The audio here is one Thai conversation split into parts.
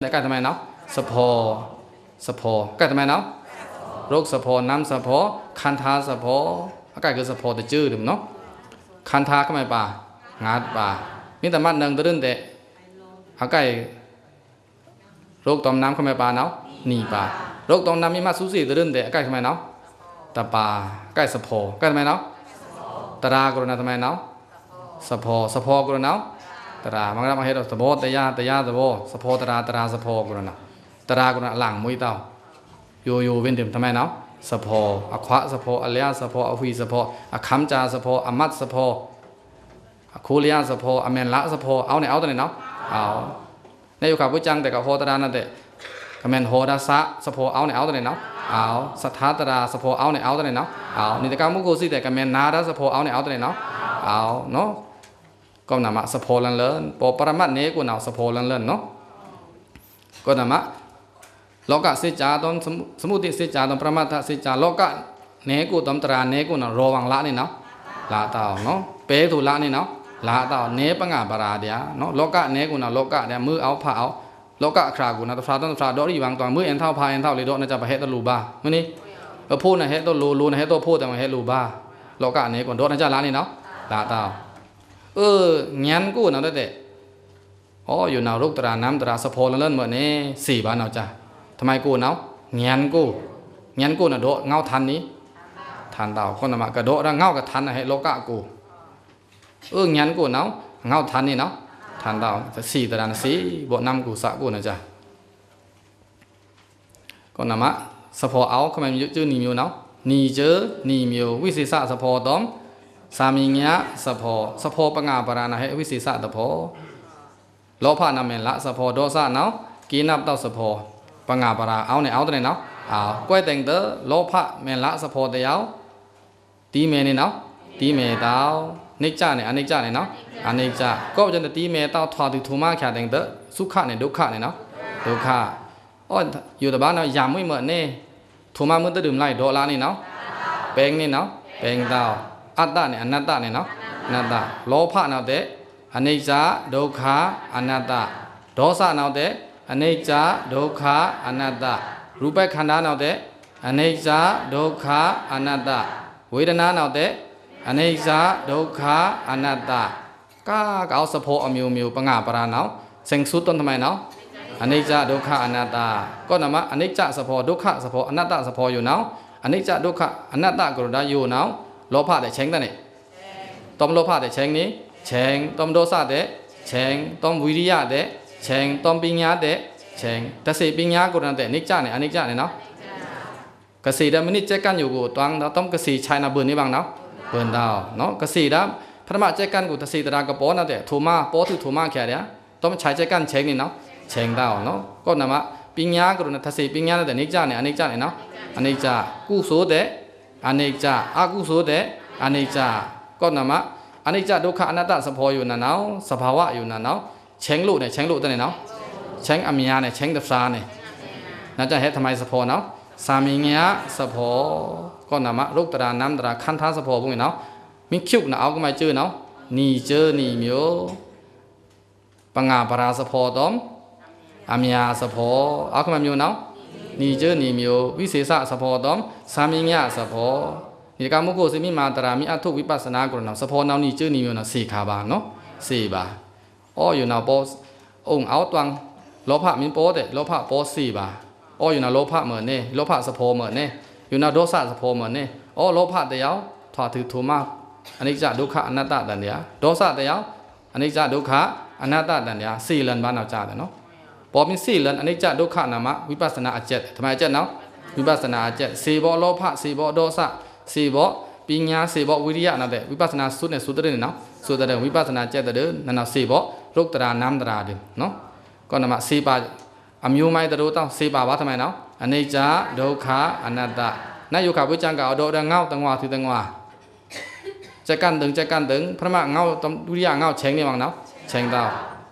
ได้กล้ทำไมเนาะสะโพสะโพกล้ทำไมเนาะโรคสะโพน้ำสะโพคันทาสะโพใกล้คือสะโพแต่จื้อดึมเนาะคันทาก็ไม่ป่างาดป่ามีแต่มันหนึ่งตะดึงแต่ใกล้โรคตอมน้ำก็ไม่ป่าเนาะหนีป่าโรคตอมน้ำมีมาสุสีตะดึงแต่ใกล้ทำไมเนาะตาป่าใกล้สะโพกล้ทำไมเนาะตรากรณาทำไมเนาะสะโพสะโพกรณาเนาะ တရာမင်္ဂလာမဟဲတော့သဘောတရားတရားသဘောစဖောတရာတရာစဖောကုရနာတရာကုရနာအလံမွေးတောင်းယိုယိုဝင်းတင်တမဲနော်စဖောအခွစဖောအလျာစဖောအဝိစဖောအခမ်ကြာစဖောအမတ်စဖောအခိုလျာစဖောအမန်လာစဖောအောင်းနေအောက်တယ်နော်အောင်းနေယုခပုချန်တဲ့ကဟောတရာနဲ့တဲ့ကမန်ဟောဒါစစဖောအောင်းနေအောက်တယ်နော်အောင်းစထာတရာစဖောအောင်းနေအောက်တယ်နော်အောင်းနေတကမှုကိုစိတဲ့ကမန်နာဒါစဖောအောင်းနေအောက်တယ်နော်အောင်းနော် ก็นะมะสะโพลันเลิ้นปอบพระมัทเนกุเน่าสะโพลันเลิ้นเนาะก็นามะสะโพลันเลินปอปรมัตเนกูนาวสะโพลันเลินเนาะก็นามะโลกะสิจาตอนสมุติสิจาตอนประมาทสิจาโลกะเนกูตอมตราเนกูนาวรวังละนี่เนาะละตาเนาะเปตุละนี่เนาะละตาเนปงะปราเดียเนาะโลกะเนกูนาโลกะเดียมือเอาผ้าเอาโลกะครากูนาตฟราต้นฟราดอรีวังตอนมือเอ็นเท่าพาเอ็นเท่าเลยโดนะจะไปเฮตลูบามื้อนี้เอพูดนะเฮตลูลูนะเฮตพูดแต่มาเฮลูบาโลกะเนกูโดนะจะละนี่เนาะละตา เออเงี้ยนกูนะเด็ดอ๋ออยู่นาวลูกตราน้ำตราสะโพลเล่นเมื่อนนี่สี่บานเอาจ้ะทำไมกูเนาเงี้ยนกูเงี้ยนกูน่ะโดเงาทันนี้ทันดาวคนมากระโดดแล้วเงากับทันให้โลกะกูเออเงี้ยนกูเนาะเงาทันนี่เนาะทันดาวจะสี่ตราสี่บทนำกูสะกูนะจ้ะก็นำมาสะโพเอาเขาไม่ยื้อนีมิวเนาะนีเจอนีมิววิสิสะสะโพต้อม สามีเงี้ยสะโพสะโพปะงาปรานะให้วิสิสะตะโพโลภะนาเมนละสะโพโดสะเนากีนับเต้าสะโพปะงาปราเอาเนี่ยเอาตัวไหนเนาะเอาก้วยแต่งเตอโลภะเมนละสะโพตะยาวตีเมนี่เนาะตีเมตาวนิจจาเนี่ยอนิจจาเนี่ยเนาะอนิจจาก็จะตีเมตาวทอติทุมาแค่แต่งเตอสุขะเนี่ยดุขะเนี่ยเนาะดุขะอ๋ออยู่แต่บ้านเนาะยามไม่เหมือนนี่ทุมามือตะดื่มไล่โดลานี่เนาะเปงนี่เนาะเปงดาว အတ္တနဲ့အနတ္တနဲ့နော်အနတ္တလောဘနောက်တဲ့အနိစ္စဒုက္ခအနတ္တဒေါသနောက်တဲ့အနိစ္စဒုက္ခအနတ္တရူပခန္ဓာနောက်တဲ့အနိစ္စဒုက္ခအနတ္တဝေဒနာနောက်တဲ့အနိစ္စဒုက္ခအနတ္တကာကောက်စဖို့အမျိုးမျိုးပငါပရနောက်စင်စုတန်တမိုင်နောက်အနိစ္စဒုက္ခအနတ္တကောနမအနိစ္စစဖို့ဒုက္ခစဖို့အနတ္တစဖို့ယူနောက်အနိစ္စဒုက္ခအနတ္တကရုဏာယူနောက် โลภะแต่เชงตะนี่ตอมโลภะแต่เชงนี่เชงตอมโทสะแต่เชงตอมวิริยะแต่เชงตอมปัญญาแต่เชงแต่สิปัญญากุณแต่นิจจาเนี่ยอนิจจาเนี่ยเนาะกสีดามินิจเจกันอยู่กูตวงเราต้องกสีชัยนาบืนนี่บังเนาะเบิ่นดาวเนาะกสีดาพระมะเจกันกูตสีตรากระโปนะแต่ทูมาโปถือทูมาแค่เดียต้องใช้เจกันเชงนี่เนาะเชงดาวเนาะก็นำมาปัญญากรุณทสิปัญญาแต่นิจจาเนี่ยอนิจจาเนี่ยเนาะอนิจจากุโสแต่ อนิจจาอากุโสแต่อนิจจาก็นามะอนิจจดุขะอนัตตสพออยู่นั่นเนาะสภาวะอยู่นั่นเนาเชงลุเนี่ยเชงลุตัวเนี่ยเนาะเชงอเมียเนี่ยเชงตฟาเนี่ยนั่นจะเฮ็ดทำไมสพอเนาะสามีเงียสพอก็นามะลูกตราน้ำตราคันทาสพอพวกนี้เนาะมีคิวนะเอาก็ไม่เจอเนาะนี่เจอนี่มิโอปังอาปราสพอตอมอเมียสพอเอาก็ไม่มิโอเนาะ နီကျနီမျိုးဝိစေစသဘောတော်သာမင်းညသဘောဒီကမုကိုစိမိမာတရာမိအထုဝိပဿနာကုဏသဘောနောင်နီကျနီမျိုးနော်စေခါပါနော်စေပါအော်ယူနာဘောအုံအောတောင်လောဘမင်းပေါ်တဲ့လောဘပေါ်စေပါအော်ယူနာလောဘမနဲ့လောဘသဘောမနဲ့ယူနာဒေါသသဘောမနဲ့အော်လောဘတရားထွာသူထုမအနိစ္စဒုက္ခအနတ္တတန်တရားဒေါသတရားအနိစ္စဒုက္ခအနတ္တတန်တရားစေလန်ဘာနောက်ကြတယ်နော် ပေါ်မင်းစေလန်အနိစ္စဒုက္ခနာမဝိပဿနာအကျက်ထမအကျက်နော်ဝိပဿနာအကျက်စေဘောလောဖစေဘောဒေါသ စေဘောပညာစေဘောဝိရိယနာတဲ့ဝိပဿနာစုနဲ့စုတဲ့နော်စုတဲ့ဝိပဿနာကျက်တဲ့နနာစေဘောရုပ်တရာနမ်တရာတဲ့နော်ကောနမစေပါအမျိုးမိုင်းတို့တောင်းစေပါပါထမိုင်နော်အနိစ္စဒုက္ခအနတ္တနတ်ယုခဝိကြံကောတော့ငေါတငွာသူတငွာจะกันตึงจะกันตึงพระมะเงาตำดุริยะเงาเชงนี่มั้งเนาะเชงดาว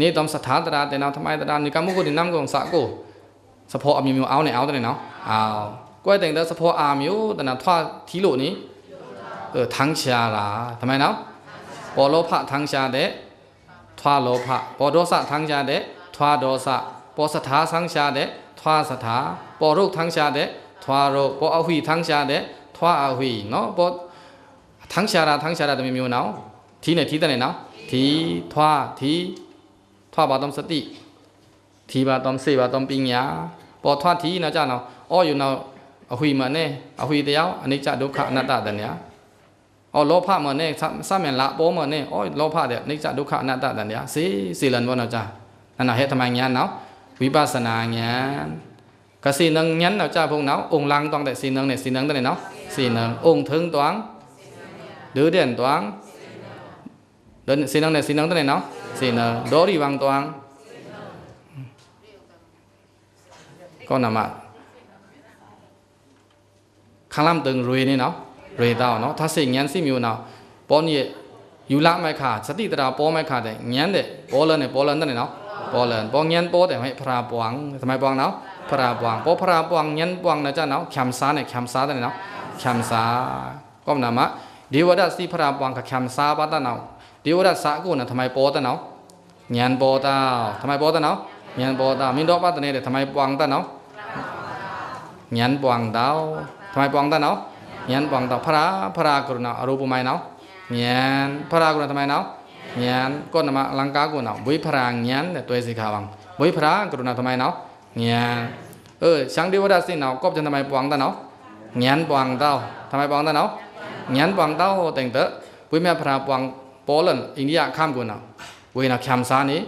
นี่ตอมสถานตราแต่นาทำไมตรานี่กามุกุดิน้ำกองสะกูสะโพอามีมีเอาในเอาตัวไหนเนาะเอาก้อยแต่งแต่สะโพออามิวแต่นาท่าทีหลุนี้เออทั้งชาลาทำไมเนาะปอโลภะทั้งชาเดะท่าโลภะปอโดสะทั้งชาเดะท่าโดสะปอสถาทั้งชาเดะท่าสถาปอโรคทั้งชาเดะท่าโรคปออหุยทั้งชาเดะท่าอหุยเนาะปอทั้งชาลาทั้งชาลาแต่มีมีวเนาะทีไหนทีตัวไหนเนาะทีท่าที ท่าบาตอมสติทีบาตอมสีบาตอมปิญญาพอท่าทีนะจ๊ะเนาะอ้ออยู่เนาะอหุยมาเนี่ยอหุยเดียวอันนี้จะดุขะนาตาแต่เนี้ยอ๋อโลภะมือนเนี่ยซ้ำเหมือนละโปเหมือนเนี่อ๋อโลภะเดี๋ยวนิจะดุขะนาตาแต่เนี้ยสี่สีลันวะนะจ้ะนั่นน่ะเหตุทำไมเงี้ยเนาะวิปัสสนาเงี้ยกสี่นังเงี้ยเราจ้ะพวกเนาะองค์ลังตองแต่สี่นังเนี่ยสี่นังตัวไหนเนาะสี่นังองค์ถึงตัวงหรือเด่นตัวงเดินสี่นังเนี่ยสี่นังตัวไหนเนาะ xin năng đó đi bằng toán con nào mà khang lam từng rồi này nó rồi tao nó thà xin nhắn xin nhiều nào bao nhiêu yêu lạ mai khá sát đi tao bao mai khá đấy nhắn đấy bao lần này bao lần thế này nó bao lần bao nhắn bao để hay phra buang ทำไม buang nó phra buang bao phra buang nhắn buang นะจ๊ะ nó คำสาเนี่ยคำสา เงียนโปตาทำไมโปตาเนาะเงียนโปตามินดอกปัตตานีเดทำไมปวงตาเนาะเงียนปวงดาวทำไมปวงตาเนาะเงียนปวงตาพระพระกรุณาอรูปไมเนาะเงียนพระกรุณาทำไมเนาะเงียนก็นมาลังกากรุณาบุญพระเงญาณเดตัวสิขาวังบุญพระกรุณาทำไมเนาะเงียนเออสังดีวดาสิเนาะก็จะทำไมปวงตาเนาะเงียนปวงดาวทำไมปวงตาเนาะเงียนปวงดาวแต่งเตบุญแม่พระปวงโปลนอินเดียข้ามกุณา với nào kham sa ní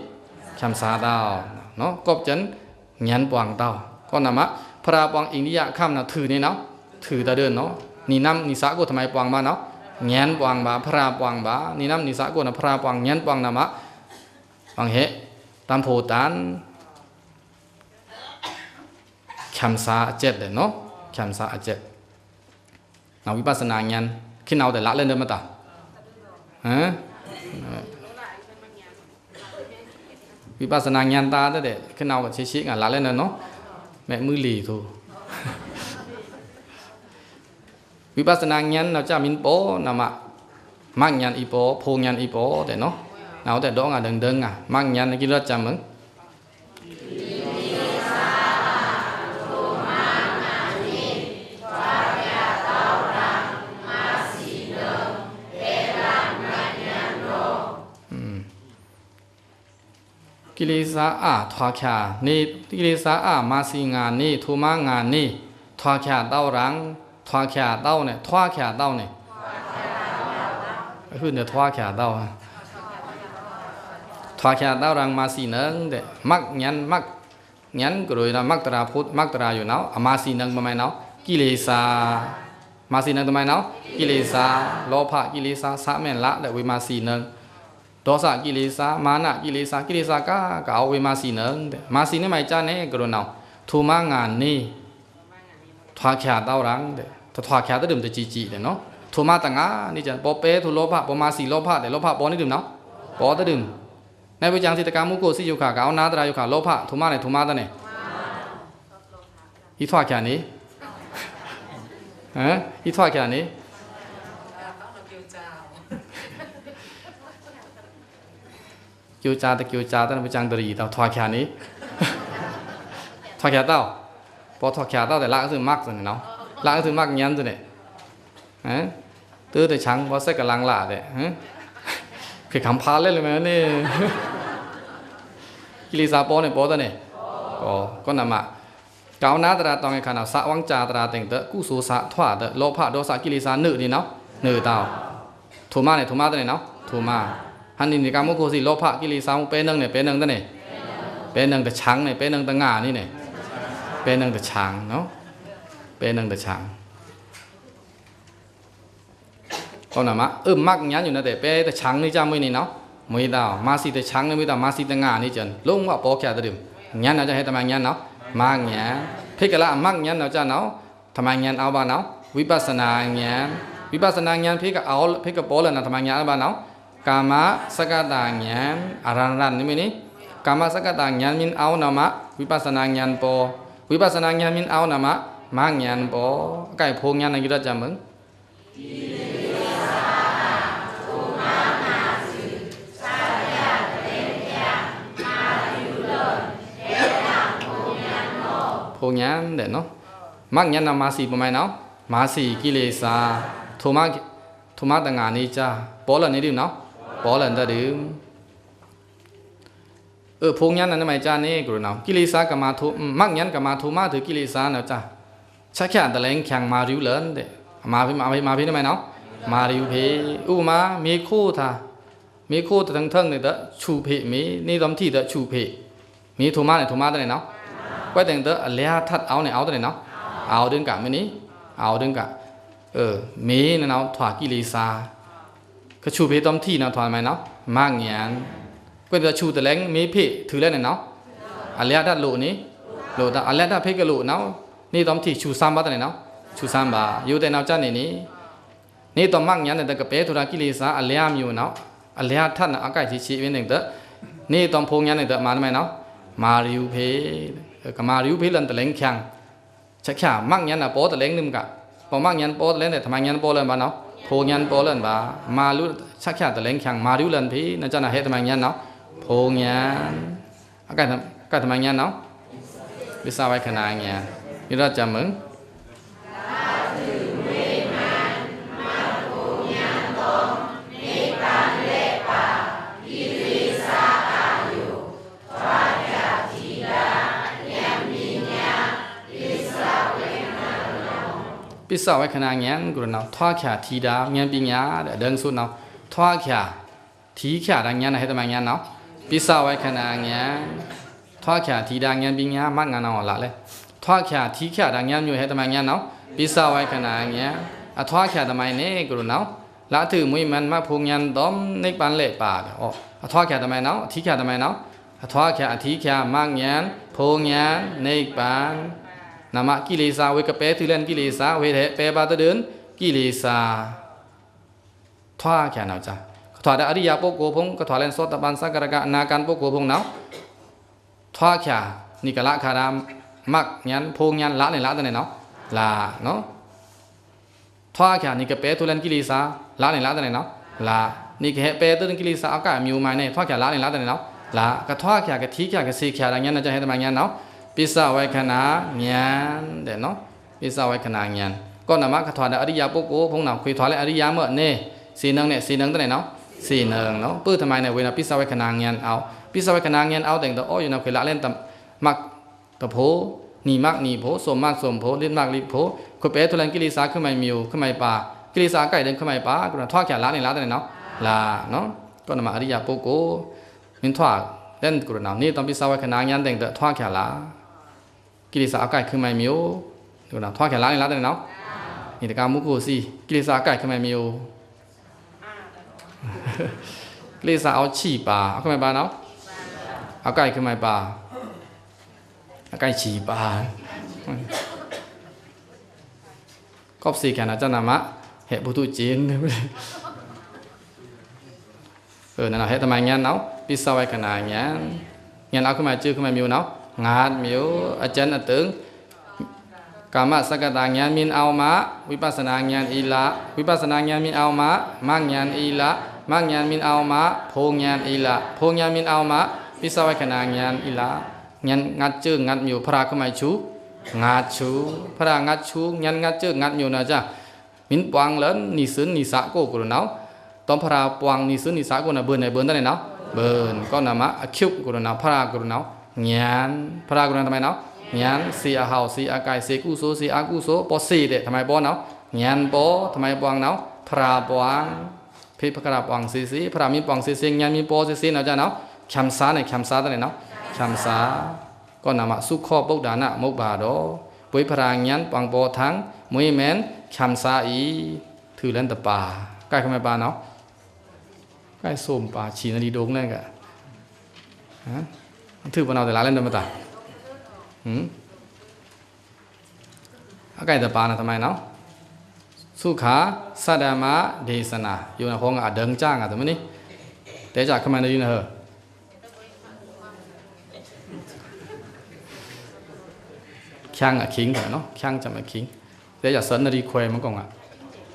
kham sa tao nó cọp chân nhắn bằng tao con nằm á phra bằng India kham nào thử này nó thử ta đơn nó ni năm ni xã của thằng mày bằng mà nó nhắn bằng bà phra bằng bà ni năm ni xã của nó phra bằng nhắn bằng nằm á bằng hệ tam phổ tán kham sa chết đấy nó kham sa chết nào vipassana nhan khi nào để lạ lên được mà ta hả vipassana nhan ta đó để cái nào chỉ chỉ ngả lá lên được nó mẹ mư lì thôi vipassana nhan nào cha min bố, nào mà mang nhan y bố, phô nhan y bố để nó. Nào để đó ngả đừng đừng à mang nhan cái lớp chăm mừng. กิเลสาอาทวาชานี่กิเลสาอามาสีงานนี่ทูมางานนี่ทวาชาเต้ารังทวาชาเต้าเนี่ยทวาชาเต้าเนี่ยคือเนี่ยทวาชาเต้าทวาชาเต้ารังมาสีนึงเด็มักยันมักยันก็เลยนะมักตราพุทธมักตราอยู่เนาะมาสีนึงทำไมเนาะกิเลสามาสีนึงทำไมเนาะกิเลสาโลภะกิเลสาสะแม่นละแต่วิมาสีนึง ဒေါသကိလေသာမာနကိလေသာကိလေသာကကောဝေမစီနံတဲ့မာစီနေမိုင်ကြနေကရနောထူမငါနေထွားခါတောက်ရံတဲ့ထွားခါတဲ့တကြီးကြီးတဲ့နော်ထူမတငါနေကြပေါ်ပဲထူလောဘပေါ်မာစီလောဘတဲ့လောဘပေါ်နေတယ်နော်ပေါ်တဲ့နေပကြံစီတကမှုကိုစီယုခကောင်းနာတရာယုခလောဘထူမနဲ့ထူမတဲ့နေဤထွားခါနေဟမ်ဤထွားခါနေ kiêu cha ta kiêu cha ta nó chang กิวจาตะกิวจาตั้งไปจังตรีเต่าทอแค่นี้ทอแค่เต้าพอทอแค่เต้าแต่ละก็คือมักสิเนาะละก็คือมากงี้ยันสินี่ยฮะตื้อแต่ช้างพอเสกกำลังหละเนี่ยฮะคือคำพาเล่นเลยไหมนี่กิริสาโปเนี่ยโปตัวเนี่ยโอก็นำมาก้าวนาตราตองไอ้ขนาดสะวังจาตราเต่งเตะกู้สูสะถวาเตะโลภะโดสะกิริสาหนึ่งนี่เนาะหนึ่งเต่าถูมาเนี่ยถูมาตัวเนี่ยเนาะถูมา หันนินกามุโคสิโลภะกิริสามเป็นหนึ่งเนี่ยเป็นังตั้งเนี่ยเป็นหนึ่งแต่ช้างเนี่ยเป็นหนึ่งแต่งานี่เนี่ยเป็นหนึ่งแต่ช้างเนาะเป็นหนึ่งแต่ช้างก็นะมะเออมักยันอยู่นะแต่เป็นแต่ช้างนี่จ้ไม่นี่เนาะไม่ดาวมาสิแต่ช้างนี่ไม่ดาวมาสิแต่งานี่จนลงว่าปอแค่ตะดิมยันเราจะให้ทำไมยันเนาะมักยันเพกละมักยันเราจะเนาะทำไมยันเอาบ้านเนาะวิปัสสนายันวิปัสสนายันเพกเอาเพกปอแล้วนะทำไมยันเอาบ้านเนาะ ကာမစကတဉာဏ်အရဏရနိမိနိကာမစကတဉာဏ်မြင်အောင်နမဝိပဿနာဉာဏ်ပေါ်ဝိပဿနာဉာဏ်မြင်အောင်နမမဉာဏ်ပေါ်အကိုက်ဖိုးဉာဏ်နဲ့ကြကြမင်းဖိုးဉာဏ်တဲ့နော်မဉာဏ်နာမစီပမိုင်းနော်မာစီကိလေသာထိုမထိုမတငါနေကြပေါ်လနေတယ်နော် ပေါ်လန်တဲ့တယ်เออพงยันนั่นไม่จ้านี่กรุณากิเลสากมาทุมักยันกมาทุมาถือกิเลสาเนาะจ้าชักแค่ตะแลงแข่งมาริวเลินเดมาพี่มาพี่มาพี่ได้ไหมเนาะมาริวเพอุมามีคู่ทามีคู่ทั้งทั้งเนี่ยเดชูเพมีนี่ตอมที่เดชูเพมีทุมาเนี่ยทุมาได้เนาะก็แต่งเดอเลียทัดเอาเนี่ยเอาได้เนาะเอาดึงกะมื้อนี้เอาดึงกะเออมีเนี่ยเนาะถวากิเลสา ก็ชูเพตอมที่เนาะถวาไหมเนาะมากเงียน ကွယ်တချူတလဲမေးဖိထူလဲနေနော်အလျာဒတ်လို့နေလို့ဒါအလျာဒတ်ဖိကလို့နော်နေတော့တိချူစမ်းပါတယ်နော်ချူစမ်းပါယူတဲ့နောက်ကြနေနေနေတော့မှညာတဲ့ကပဲထူတာကိလေသာအလျာမျိုးနော်အလျာထတ်နာအကိုက်ချီချီဝင်းနေတဲ့နေတော့ဖုံညာနေတဲ့မာနမဲနော်မာရီယူဖေကမာရီယူဖေလန်တလဲချန်ချက်ချာမှညာနာပေါ်တလဲနိမကပေါ်မှညာပေါ်တလဲတဲ့ထမညာပေါ်လဲပါနော်ဖုံညာပေါ်လဲပါမာလူချက်ချာတလဲချန်မာရီယူလန်ဖေနကြနာဟဲတမညာနော် โพงานอากาศอากาศทำไมงานเนาะวิสาวิคณางานนี่เราจะมึงปิสาวิคณางานกูเนา ဖိုညာပေါ်လန်ပါမာလူဆက်ချတလင်ခံမာလူလန်ဖီနကြနာဟဲတမညာနော်ဖိုညာအကတ်ကတ်တမညာနော်ဝိစာဝိုင်ခနာညာဒီတော့ကြမင်း ပစ္စဝေခဏဉာဏ်ကိုနော်ထွားခါထီတာဉာဏ်ပညာတဲ့ဒန်ဆုနော်ထွားခါထီခါတာဉာဏ်နဲ့ဟဲ့တမဉာဏ်နော်ပစ္စဝေခဏဉာဏ်ထွားခါထီတာဉာဏ်ပညာမငါနော်ဟလာလေထွားခါထီခါတာဉာဏ်မျိုးဟဲ့တမဉာဏ်နော်ပစ္စဝေခဏဉာဏ်အထွားခါတမိုင်းနဲ့ကိုနော်လာသူမွေမန်မဖုန်ဉာဏ်တော်နိဗ္ဗာန်လေပါဩအထွားခါတမိုင်းနော်အထီခါတမိုင်းနော်အထွားခါအထီခါမဉာဏ်ဖုန်ဉာဏ်နိဗ္ဗာန် นามกิเลสาเวกเปถือเล่นกิเลสาเวเทเปบาตะเดินกิเลสาทว่าแค่เนาะจ้ะ ถอดอริยปุกโกพงก็ถอดเล่นโสตบันสักกะกะนาการปุกโกพงเนาะทว่าแค่นี่กะละคารามมักยันพงยันละในละตัวไหนเนาะละเนาะ ထွားခါနိကပဲทุลันกิเลสาလာနေလားတဲ့နော်လာနိကဟဲပဲတုန်กิเลสาအကမျိုးမိုင်းနဲ့ထွားခါလာနေလားတဲ့နော်လာကထွားခါကထီးခါကစေခါရညာနဲ့ကြဟဲ့တမညာနော် ပစ္စဝေခဏဉာဏ်တဲ့နော်ပစ္စဝေခဏဉာဏ်ကောနမခထွာတဲ့အရိယာပုဂ္ဂိုလ်ဖုံးတော်ခွေထွာတဲ့အရိယာမော့နေစေနှုံနဲ့စေနှုံတဲ့နော်စေနှုံနော်ပုထမိုင်းနဲ့ဝေနပစ္စဝေခဏဉာဏ်အောင်ပစ္စဝေခဏဉာဏ်အောင်တဲ့တော့အော်ယူနော်ခွေလာလဲတမတ်တဖို့နီမတ်နီဖို့စမတ်စမဖို့လစ်မတ်လစ်ဖို့ခွပဲထလန်ကိလေသာခမိုင်မျိုးခမိုင်ပါကိလေသာကြိုက်တဲ့ခမိုင်ပါကုနထွားချလာနေလားတဲ့နော်လာနော်ကောနမအရိယာပုဂ္ဂိုလ်မင်းထွားတဲ့ကုနနာနေတံပစ္စဝေခဏဉာဏ်တဲ့တော့ထွားချလာ กิเลสาအကိုက်ขึ้นมาမျိုးกูနော်ထွားခါလာနေလားတဲ့နော်นี่ตะกามุကိုစီกิเลสาအကိုက်ขึ้นมาမျိုးกิเลสาเอาฉี่ปาเอาขึ้นมาปาနော်အကိုက်ขึ้นมาปาအကိုက်ฉี่ปากอบสีแขนอาจารย์นามะเหตุบุตุจีนเออนั่นแหละเหตุทำไมงั้นเนาะปิสาวไว้ขนาดงั้นงั้นเอาขึ้นมาชื่อขึ้นมามิวเนาะ งานมิวอาจารย์ตึงกรรมสกตาญานมินเอามะวิปัสนาญานอีละวิปัสนาญานมินเอามะมังญานอีละมังญานมินเอามะโพญานอีละโพญานมินเอามะพิสวัยขณะญานอีละงันงัดจื้องัดมิวพระก็ไม่ชูงัดชูพระงัดชูงันงัดจื้องัดมิวนะจ๊ะมินปวงเลนนิซึนนิสักโกกุรนาตอมพระปวงนิซึนนิสักโกนะเบิร์นไหนเบิร์นได้ไหนเนาะเบิร์นก็นามะอคิวกรุรนาพระกรุรนา ញ៉ាន ប្រើគណថ្មីណោញានស៊ីអាហោស៊ីអាកាយស៊ីគូសូស៊ីអាគូសូបោស៊ីទេថ្មៃបោណោញានបោថ្មៃបងណោប្រាបងភិបក្រាបងស៊ីស៊ីប្រាមីបងស៊ីស៊ីញានមីបោស៊ីស៊ីណោចាណោខំសាណែខំសាតណែណោខំសាក៏ណាមសុខបោដាណមុបាទោពុយប្រាញានបងបោថាំងមួយមែនខំសាអ៊ីធឺលិនតបាកាយខំបាណោកាយសូមបាជីនលីដងណែកាហ៎ จะมาคิงแต่จากสันนรีควมันกงอะ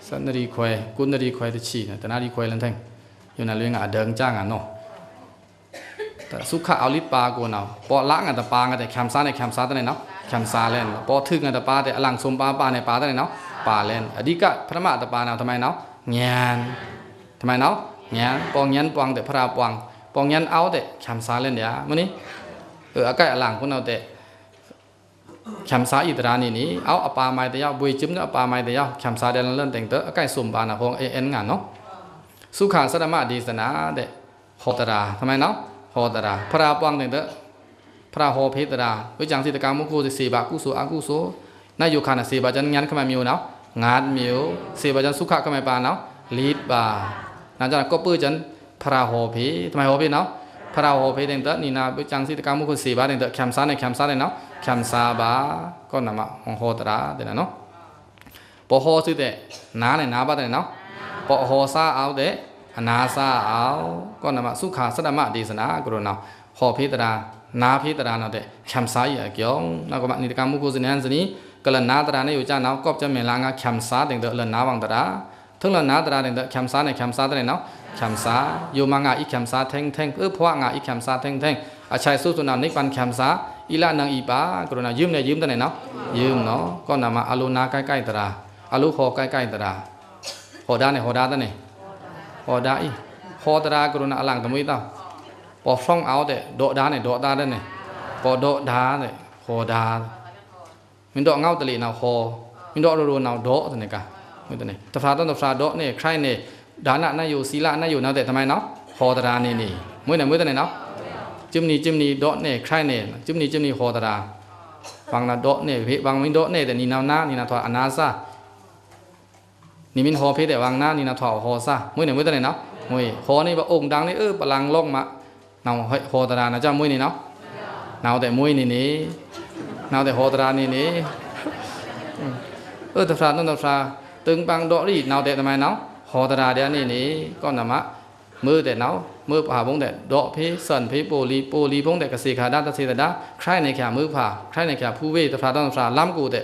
สันนรีควกุนนรีควที่ชีนะแต่นารีควลันแทงอยู่นะเรื่องอะเดิงจ้างอะเนาะ แต่สุขะเอาลิปากูเนาะปอละงอ่ะตะปางอ่ะแต่แคมซ่าในแคมซ่าตะไหนเนาะแคมซ่าเล่นปอทึกอ่ะตะปาแต่อลังสมปาปาในปาตะไหนเนาะ ป่าเล่นอดีกะพระมะตะปานาทำไมเนาะงานทำไมเนาะงานปองยันปองแต่พระปองปองยันเอาแต่คำสาเล่นเดียวมื้อนี้เอออากาศหลังคนเอาแต่คำสาอิตรานี่นี่เอาอปาไม้แต่ยาวบุยจิ้มเนาะอปาไม้แต่ยาวคำสาเดนเล่นแต่งเตออากาศสุ่มปานะพงเอ็นงานเนาะสุขาสดมะดีสนาเดโหตราทำไมเนาะ โหตราพระปองแต่งเตอพระโหเพตราวิจังสิตกรรมมุคูสิสีบากุสุอากุสุนายอยู่ขณะสีบาจันงานขมามิวเนาะ งาดมิวเสียบจันสุขะก็ไม่ปานเนาะลีดบานั่นจะก็ปื้จันพระโหพีทำไมโหพีเนาะพระโหพีเด่นเตนี่นาบิจังสิตกรรมมุคุณสีบาเด่นเตแคมซาในแคมซาเด่นเนาะแคมซาบาก็นำม အနာစအောင်ကောနမစုခာစတမဒေသနာကရုဏာဟောဖေးတရာနာဖေးတရာနော်တဲ့ခမ်စာရကျောင်းနောက်ကမနိတကမှုကိုစနန်စနီကလနာတရာနဲ့ယူကြနောကော့ကြမင်လာငါခမ်စာတင်တဲ့လနာဝန်တရာထုံလနာတရာတင်တဲ့ခမ်စာနဲ့ခမ်စာတဲ့နော်ခမ်စာယုမငါဤခမ်စာထင်းထင်းအဖွားငါဤခမ်စာထင်းထင်းအချိုင်ဆုစုနာနိဗ္ဗာန်ခမ်စာဤလနံဤပါကရုဏာယုံနဲ့ယုံတဲ့နော်ယုံနော်ကောနမအလိုနာကိုက်ကိုက်တရာအလိုခေါ်ကိုက်ကိုက်တရာဟောဒါနဲ့ဟောဒါတဲ့ ho da i ho da da guru na lang tamui tao po phong áo de do da này do da đây này po do da này ho da mình do ngao tali nào ho mình do rồi nào do thế này cả mình thế này tập phá tập phá do này khai này đá nạ na yêu xí lạ na yêu nào để tham ai nó ho da da này này mới này mới thế này nó chim ni chim ni do này khai này chim ni chim ni ho da da bằng là do này vị bằng mình do này để ni nào na ni nào thoa anasa นี่มินหอเพแต่วางหน้านี่นะถอหอซะมื้อนี่มื้อตัวไหนเนาะมื้อโฮนี่บ่องค์ดังนี่เออปลังล่งมาเนาเฮ้ยโฮตะดานะจ้ามื้อนี่เนาะเนาแต่มื้อนี่นี่เนาแต่โฮตะดานี่นี่เออตะฟราตะฟราตึงปังดอรี่เนาแต่ทำไมเนาะโฮตะดาเดี๋ยวนี่นี่ก็นะมะมือแต่เนาะมือผ่าพงแต่ดอกเพสันเพโปูรีปูรีพงแต่กสีขาด้านตะเสตะดาใครในแขมือผ่าใครในแขผู้เวตะฟราตะฟราล้ำกูแต่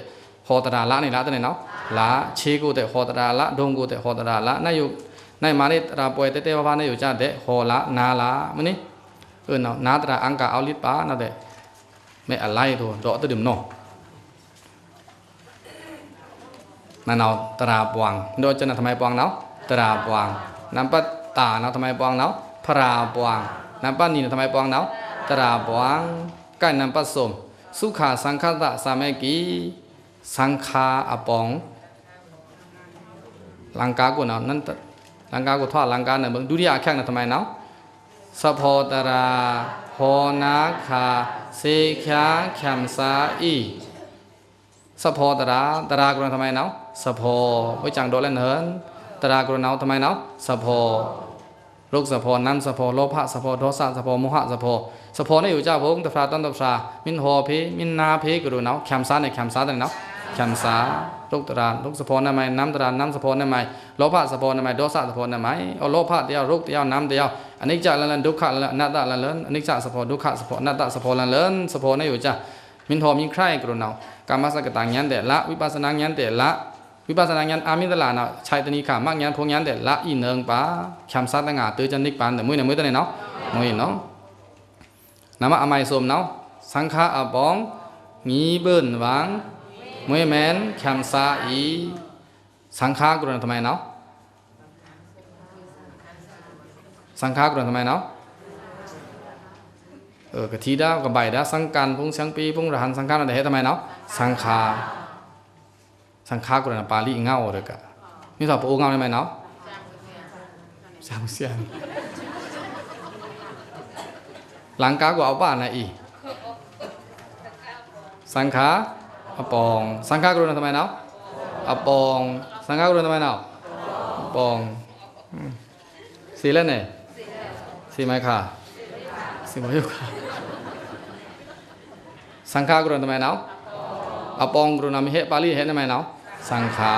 ဟောတရာလာနေလားတဲ့နော်လာချေးကိုတဲ့ဟောတရာလာဒုံကိုတဲ့ဟောတရာလာနိုင်ယူနိုင်မာနေတရာပွဲတဲတဲဘာဘာနေယူကြတဲ့ဟောလာနာလာမင်းเออနော်နာတရာအင်္ကာအောက်လစ်ပါနော်တဲ့ mẹ à lai thôi rõ tới điểm nọ mà nào tara buang đôi chân là tham ai buang nào tara buang nam bắt tà nào tham ai buang nào para buang nam bắt nhìn là tham ai buang nào tara buang cái nam bắt sôm sukha sankhata sameki sankha apong ลังก สังฆาปองลังกูเนาะนั่นลังกากูทอดลังกาเนี่ยมึงดูดิอาแข้งนะทำไมเนาะสะโพตราโหนาคาเสขยาแคมซาอีสะโพตราตรากรณทำไมเนาะสะโพไว้จังโดเล่นเหินตรากรณเอาทำไมเนาะสะโพลูกสะโพนั้นสะโพโลภะสะโพโทสะสะโพโมหะสะโพสะโพนี่อยู่เจ้าพงตฟราตันตฟรามินโหพีมินนาพีกรุณเอาแคมซาในแคมซาแต่เนาะ ขันสาลุกตรานลุกสะโพนทำไมน้ำตรานน้ำสะโพนทำไมโลภะสะโพนทำไมโดสะสะโพนทำไมโอโลภะเดียวลุกเดียวน้ำเดียวอันนี้จะละเลันดุขะละนาตะละเลินอันนี้จะสะโพรดุขะสะโพรนาตะสะโพรละเลินสะโพรนั่นอยู่จ้ะมินทอมินใคร่กรุณาการมสกตังยันแต่ละวิปัสสนางยันแต่ละวิปัสสนาญานอามิตลานะชัยตนีขามักญานพงญานแต่ละอีเนิงปะคำซัดตั้งอาตือจันนิกปานแต่มือในมือตัวไหนเนาะมือเนาะนามะอมัยสมเนาะสังฆะอบองงีเบิ่นหวัง มวยแมนคำซาอีสังฆากรุณาทำไมเนาะสังฆากรุณาทำไมเนาะเออกะทีดากะใบดาสังกันพุงสังปีพุงรหันสังฆาอะไรทำไมเนาะสังฆาสังฆากรุณาปาลีเงาเด้อกะนี่สอบโอเงาได้ไหมเนาะสามเสียงหลังกากว่าเอาป้านะอีสังขาอปองสังขากรุณาทำไมเนะอปองสังขา อปองสังฆกรุณาทำไมเนาะอปองอืมสีแล้วเนี่ยสีไหมค่ะสีไหมอยู่ค่ะสังขากรุณาทำไมเนาะอปองกรุณามิเหปาลีเหทำไหมเนาะสังขา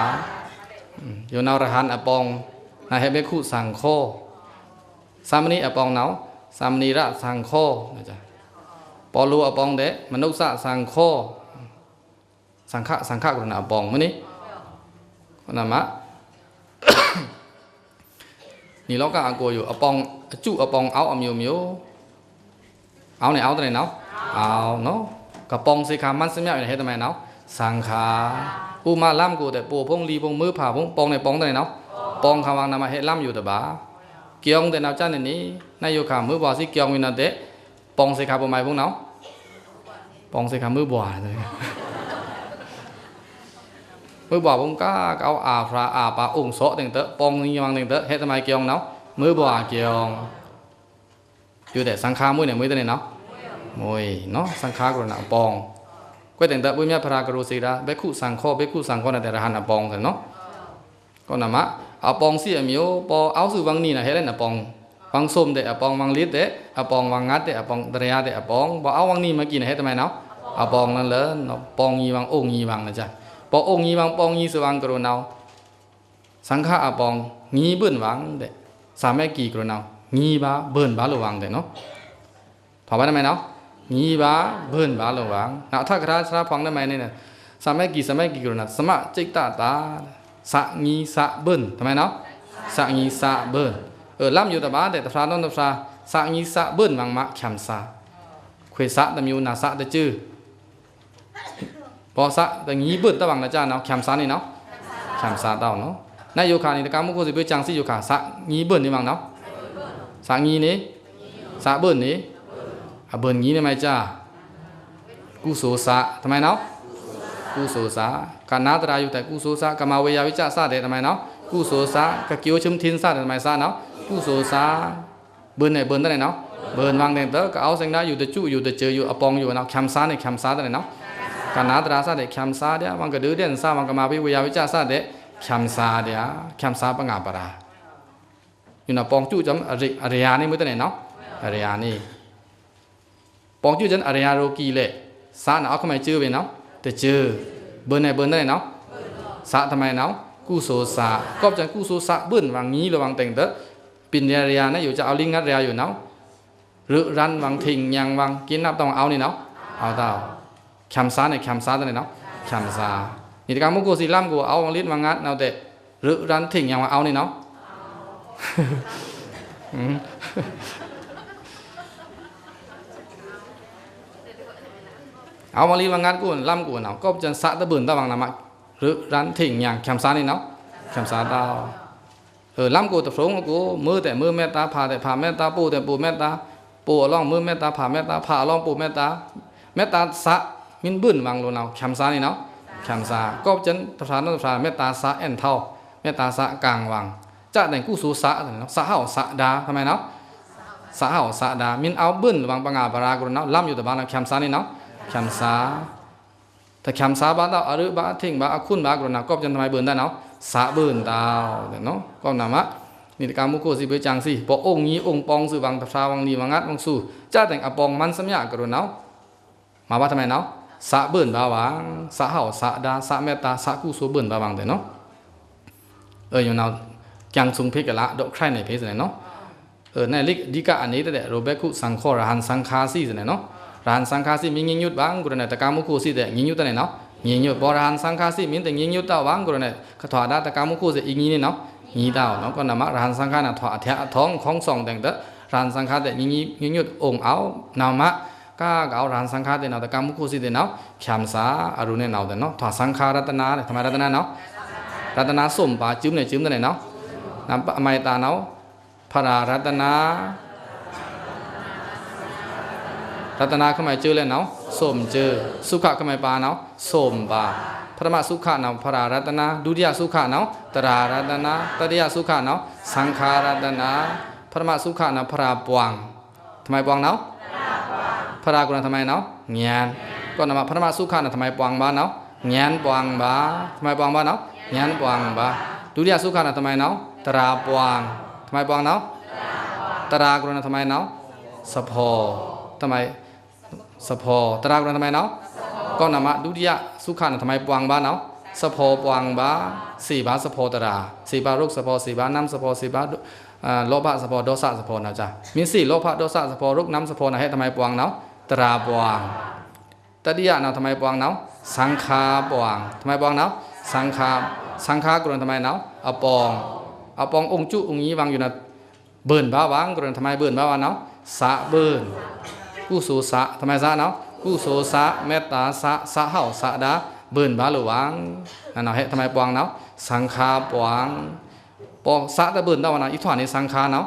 อืมอยู่นารหันอปองนาเหเบคุสังโฆสามนีอปองเนาะสามนีระสังโฆนะจ๊ะปอลูอปองเดะมนุษย์สังโฆ สังฆะสังฆะกรุณาอปองมื้อนี้ก็นามะ นี่เราก็อากัวอยู่อปองจุอปองเอาอမျိုးမျိုးเอาเนี่ยเอาตัวไหนเนาะเอาเนาะกระปองสิขามันสมัยเฮ็ดทำไมเนาะสังขาอุมาล่ำกูแต่ปูพงลีพงมือผ่าพงปองในปองตัวไหนเนาะปองคำวังนำมาเฮ็ดล่ำอยู่แต่บ้าเกี่ยงแต่นาจันนี่นายโยขามือบ่สิเกี่ยงวินาเตปองสิขาบ่ห มายพงเนาะปองสิขามือบ่เลยมือบ่ผมก็เอาอาพระอาปาองโสตึงเตอะปองนี่วังตึงเตอะเฮ็ดทำไมเกี่ยงเนาะมือบ่เกี่ยงอยู่แต่สังขามือเนี่ยมือตัวเนาะมวยเนาะสังขากรณะปองก็ตึงเตอะบุญญาพระกรุสีราเบคุสังโฆเบคุสังโฆน่ะแต่ละหันปองเถอะเนาะก็นำมะเอาปองเสิอမျိုးปอเอาสุวังนี่นะเฮ็ดได้น่ะปองวังส้มเดะปองวังลิดเดะอปองวังงัดเดะปองตระยาเดะปองบ่เอาวังนี่มากินเฮ็ดทำไมเนาะเอาปองนั่นเลยเนาะปองยีวังองยีวังนะจ๊ะ ปอองค์ยีวังปองยีสว่างกรุณาสังฆะอปองงีเบิ่นวังเดสามแม่กี่กรุณางีบาเบิ่นบาระวังเดเนาะถอดไปได้ไหมเนาะงีบาเบิ่นบาระวังนะถ้ากระทาสระฟังได้ไหมเนี่ยสามแม่กี่สามแม่กี่กรุณาสมะจิตตาตาสะงีสะเบิ่นทำไมเนาะสะงีสะเบิ่นเออล่ำอยู่แต่บ้านแต่ตะพราน้องตะพราสะงีสะเบิ่นวังมะแคมซาเควสะตะมิวนาสะตะ พอสะแต่งี้เบิดตะวังนะจ้าเนาะแคมซานี่เนาะแคมซาเต้าเนาะนาโยคานี่ตะการมุโคสิเบจังสิโยคาสะงี้เบิดนี่มังเนาะสะงี้นี่สะเบิดนี่อะเบิดงี้ได้ไหมจ้ากุโสสะทำไมเนาะกุโสสะกานาตราอยู่แต่กุโสสะกามาเวยาวิจาสะเด็ดทำไมเนาะกุโสสะกะเกียวชุมทินสะเด็ดทำไมสะเนาะกุโสสะเบิดไหนเบิดได้ไหนเนาะเบิดวังเดนเตอก็เอาเสียงได้อยู่แต่จุอยู่แต่เจออยู่อปองอยู่เนาะแคมซานี่แคมซาได้ไหนเนาะ ကနာတရာစတဲ့ခံစားတဲ့ဝန်ကဒုတဲ့စဝန်ကမာပိဝေယဝိချစတဲ့ခံစားတဲ့ခံစားပငါပရာယူနာပေါင်ကျူจำအရိအရိယာနေမတဲ့နော်အရိယာနေပေါင်ကျူကျန်အရိယာရိုကီလေစာနာအခမဲကျူပဲနော်တကျူဘယ်နဲ့ဘယ်နဲ့နော်စာทำไมနော်ကုသိုလ်စာကော့ကျန်ကုသိုလ်စာဘွန်းဝငီးလဝငတိန်တဲ့ปิญญาริยาเนี่ยอยู่จะเอาลิงงัดเรียอยู่เนาะหรือรันวังทิงยังวังกินนับต้องเอานี่เนาะเอาเต้า คำซาเนี่ยคำซาตัวไหนเนาะคำซานี่ตะการมุกูสีล่ำกูเอาวังลิ้นวังงัดเอาแต่หรือรันถิ่งยังมาเอานี่เนาะเอาวังลิ้นวังงัดกูล่ำกูเนาะก็จะสะตะบืนตะวังนามะหรือรันถิ่งยังคำซานี่เนาะคำซาดาวเออล่ำกูตะฟงกูมือแต่มือเมตตาผ่าแต่ผ่าเมตตาปูแต่ปูเมตตาปูล่องมือเมตตาผ่าเมตตาผ่าล่องปูเมตตาเมตตาสะมินบึ้นวังโลนเอาแคมซานี่เนาแคมซาก็จันตะพานตะพานเมตตาสะแอนเท่าเมตตาสะ กลางวังจะแต่งกู้สูสะเนาะสะเฮาสะดาทำไมเนาะสะเฮาสะดามินเอาบึ้นวังปังอาปรากรเนาะล่ำอยู่ตะบานแคมซานี่เนาะแคมซาแต่แคมซาบ้านเราอรุบะทิ้งบะอคุณบะกรนาก็จันทำไมบึ้นได้เนาะสะบึ้นดาวเนาะก็นามะนี่การมุโกสิเบจังสิปอองค์นี้องค์ปองสือวังตะพาวังนีวังงัดวังสู้จะแต่งอปองมันสมยากรเนาะมาว่าทำไมเนาะ สะเบิ่นบาวังสะเฮาสะดาสะเมตตาสะกุศลเบิ่นบาวังเด้เนาะเอออยู่นาวจังสุงเพกละดอกใครในเพศเนาะเออในลิกดิกะอันนี้แต่โรเบคุสังขอรหันสังคาซีเนาะรหันสังคาซีมีงิญยุดบังกุรเนตะกามุคูซีแต่งิญยุดแต่เนาะงิญยุดบ่รหันสังคาซีมีแต่งิญยุดตาวังกุรเนคถาดาตะกามุคูซีอีงีนี่เนาะงีดาวเนาะก็นามะรหันสังคานะถออธะท้องของสองแต่งเตรหันสังคาแต่งิญงิญยุดองค์เอานามะ ကာကောရန်သံခါတဲ့နော်တကမှုခုစီတဲ့နော်ဖြမ်စာအရုနဲ့နော်တဲ့နော်ထွာသံခါရတနာတဲ့သမာရတနာနော်ရတနာစုံပါကျုံနဲ့ကျုံတဲ့နော်နံအမိုင်တာနော်ဖရာရတနာရတနာခမိုင်ကျုလဲနော်စုံကျုစုခခမိုင်ပါနော်စုံပါပထမစုခနော်ဖရာရတနာဒုတိယစုခနော်တရာရတနာတတိယစုခနော်သံခါရတนาပထမစုခနော်ဖရာပွမ်ทำไมปวงเนาะ พระรากุณทำไมเนาะเงียนก็นำมาพระมาสุขานะทำไมปวงบ้าเนาะเงียนปวงบ้าทำไมปวงบ้าเนาะเงียนปวงบ้าดุริยาสุขานะทำไมเนาะตราปวงทำไมปวงเนาะตรากุณทำไมเนาะสะพอทำไมสะพอตรากุณทำไมเนาะก็นำมาดุริยาสุขานะทำไมปวงบ้าเนาะสะพอปวงบ้าสี่บาสะพอตราสี่บาลูกสะพอสี่บาน้ำสะพอสี่บาโลภะสะพอโดสะสะพอนะจ๊ะมีสี่โลภะโดสะสะพอรุกน้ำสะพอนะให้ทำไมปวงเนาะ ตราปวางตติยะเนาะทำไมปวงเนาะสังขารปวงทำไมปวงเนาะสังขารสังขารกรนทำไมเนาะอปองอปององจุองนี้วางอยู่นะเบิ่นบ้าวางกรนทำไมเบิ่นบ้าวะเนาะสะเบิ่นกุโสสะทำไมสะเนาะกุโสสะเมตตาสะสะเฮาสะดาเบิ่นบ้าหลวางนั่นเนาะเฮ็ดทำไมปวงเนาะสังฆาปวงปองสะตะเบิ่นเนาะวนาะอีถวนนี่สังฆาเนาะ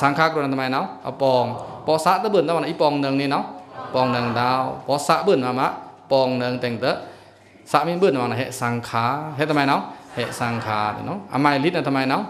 สังฆากรณทำไมเนาะเอาปองปอสะตะเบิ่นตะวันาะอีปองหนึ่งนี่เนาะปองหนึ่งดาวปอสะเบิ่นมามะปองหนึ่งแต่งเตอะสะมีเบิ่นวะเนาเฮสังฆาเฮ็ดทำไมเนาะเฮสังฆาเนาะอามายลิดน่ะทำไมเนาะ